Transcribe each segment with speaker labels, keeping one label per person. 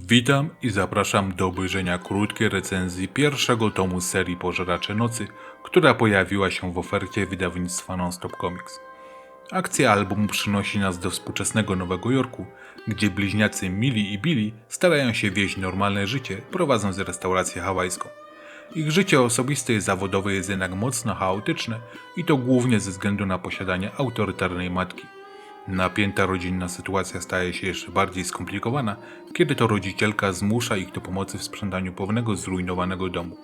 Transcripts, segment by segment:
Speaker 1: Witam i zapraszam do obejrzenia krótkiej recenzji pierwszego tomu serii Pożeracze Nocy, która pojawiła się w ofercie wydawnictwa Nonstop Comics. Akcja albumu przynosi nas do współczesnego Nowego Jorku, gdzie bliźniacy Millie i Billy starają się wieść normalne życie, prowadząc restaurację hawajską. Ich życie osobiste i zawodowe jest jednak mocno chaotyczne i to głównie ze względu na posiadanie autorytarnej matki. Napięta rodzinna sytuacja staje się jeszcze bardziej skomplikowana, kiedy to rodzicielka zmusza ich do pomocy w sprzątaniu pewnego zrujnowanego domu.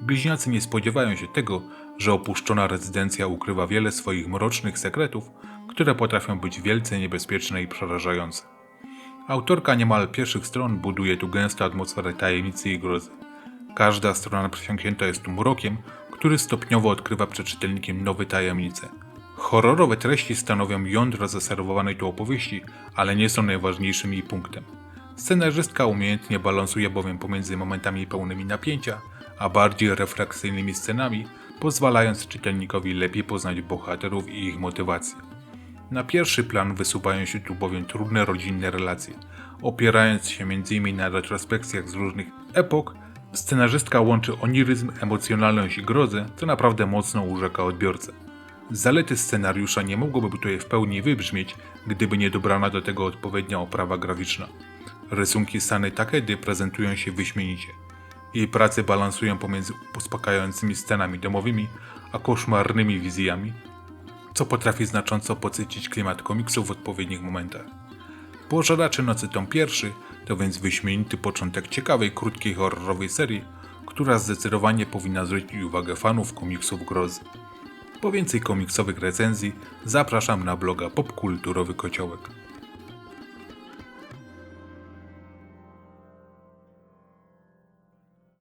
Speaker 1: Bliźniacy nie spodziewają się tego, że opuszczona rezydencja ukrywa wiele swoich mrocznych sekretów, które potrafią być wielce niebezpieczne i przerażające. Autorka niemal pierwszych stron buduje tu gęstą atmosferę tajemnicy i grozy. Każda strona przesiąknięta jest tu mrokiem, który stopniowo odkrywa przed czytelnikiem nowe tajemnice. Horrorowe treści stanowią jądro zaserwowanej tu opowieści, ale nie są najważniejszym jej punktem. Scenarzystka umiejętnie balansuje bowiem pomiędzy momentami pełnymi napięcia, a bardziej refleksyjnymi scenami, pozwalając czytelnikowi lepiej poznać bohaterów i ich motywacje. Na pierwszy plan wysuwają się tu bowiem trudne rodzinne relacje. Opierając się m.in. na retrospekcjach z różnych epok, scenarzystka łączy oniryzm, emocjonalność i grozę, co naprawdę mocno urzeka odbiorcę. Zalety scenariusza nie mogłyby tutaj w pełni wybrzmieć, gdyby nie dobrana do tego odpowiednia oprawa graficzna. Rysunki Sany Takedy prezentują się wyśmienicie. Jej prace balansują pomiędzy uspokajającymi scenami domowymi, a koszmarnymi wizjami, co potrafi znacząco podsycić klimat komiksu w odpowiednich momentach. Pożeracze Nocy tom pierwszy to więc wyśmienity początek ciekawej, krótkiej horrorowej serii, która zdecydowanie powinna zwrócić uwagę fanów komiksów grozy. Po więcej komiksowych recenzji zapraszam na bloga Popkulturowy Kociołek.